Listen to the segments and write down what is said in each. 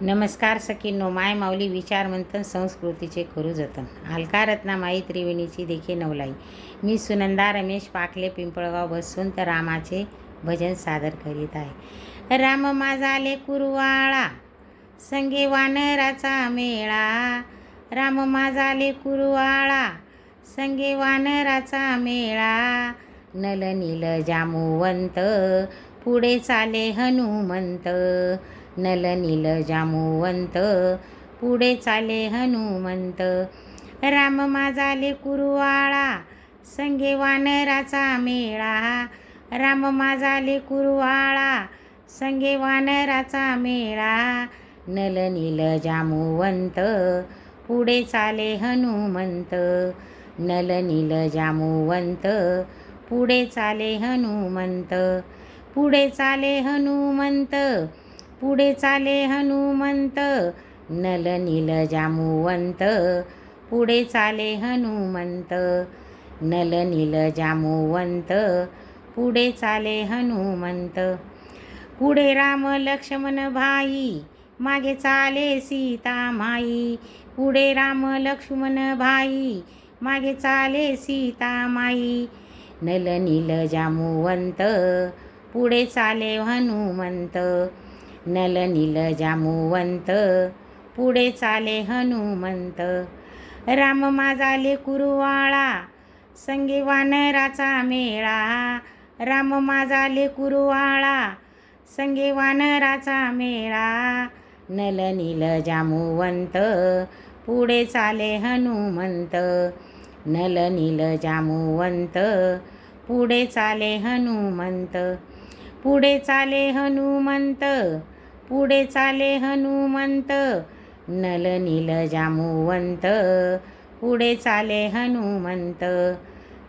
नमस्कार सखींनो माय माऊली विचार मंथन संस्कृतीचे करू जतन अलका रत्नामाई त्रिवेणीची देखी नवलाई. मी सुनंदा रमेश पाखले पिंपळगाव बसून तर रामाचे भजन सादर करीत आहे. राम माझा कुरवाळा संगे वानराचा मेळा. राम माझा कुरवाळा संगे वानराचा मेळा. नल नील जामुवंत पुढे चाले हनुमंत. नल नील जामुवंत पुढे चाले हनुमंत. राम माझाले कुरवाळा संगे वानराचा मेळा. राम माझाले कुरवाळा संगे वानराचा मेळा. नल नील जामुवंत पुढे चाले हनुमंत. नल नील जामुवंत पुढे चाले हनुमंत. पुढे चाले हनुमंत पुढे चाले हनुमंत नल नील जामुवंत. पुढे चाले हनुमंत नल नील जामुवंत. पुढे चाले हनुमंत. पुढे राम लक्ष्मण भाई मागे चाले सीता माई. पुढे राम लक्ष्मण भाई मागे चाले सीता माई. नल नील जामुवंत पुढे चाले हनुमंत. नल नील जामुवंत पुढे चाले हनुमंत. राम माझा कुरुवाळा संगे वानराचा मेळा. राम माझा कुरुवाळा संगे वानराचा मेळा. नल नील जामुवंत पुढे चाले हनुमंत. नल नील जामुवंत पुढे चाले हनुमंत. पुढे चाले हनुमंत पुढे चाले हनुमंत. नल नील जामुवंत. पुढे चाले हनुमंत.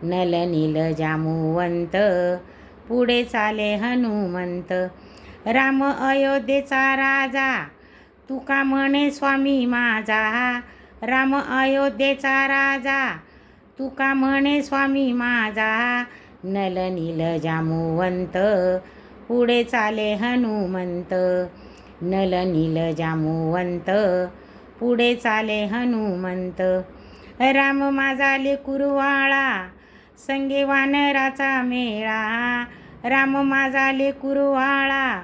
नल नील जामुवंत. पुढे चाले हनुमंत. राम अयोध्येचा राजा. तुका म्हणे स्वामी माझा. राम अयोध्येचा राजा. तुका म्हणे स्वामी माझा. नल नील जामुवंत. पुढे चाले हनुमंत. नल नील जामुवंत. पुढे चाले हनुमंत. राम माझा कुरवाळा संगे वानराचा मेळा. राम माझा कुरवाळा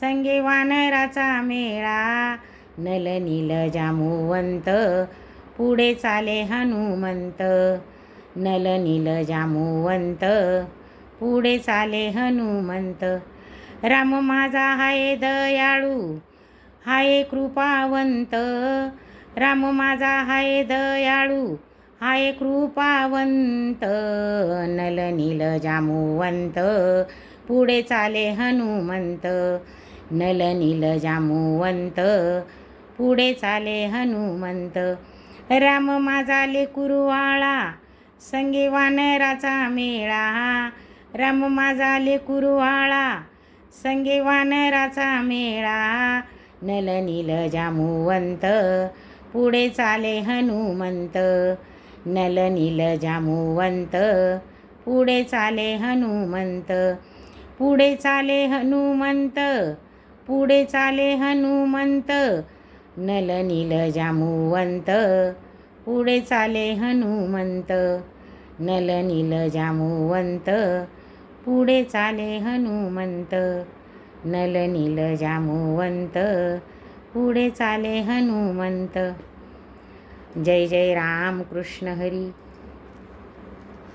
संगे वानराचा मेळा. नल नील जामुवंत. पुढे चाले हनुमंत. नल नील जामुवंत. पुढे चाले हनुमंत. राम माझा हाय दयाळू हाय कृपावंत. राम माझा हाय दयाळू हाय कृपावंत. नल नील जामुवंत पुढे चाले हनुमंत. नल नील जामुवंत पुढे चाले हनुमंत. राम माझा कुरुवाळा संगे वानराचा मेळा. राम माझा कुरुवाळा संगे वानराचा मेळा नल नील जामुवंत पुढे चाले हनुमंत. नल नील जामुवंत पुढे चाले हनुमंत. पुढे चाले हनुमंत पुढे चाले हनुमंत. नल नील जामुवंत पुढे चाले हनुमंत. नल नील जामुवंत पुढे चाले हनुमंत. नल नील जामुवंत. पुढे चाले हनुमंत. जय जय राम कृष्ण हरी.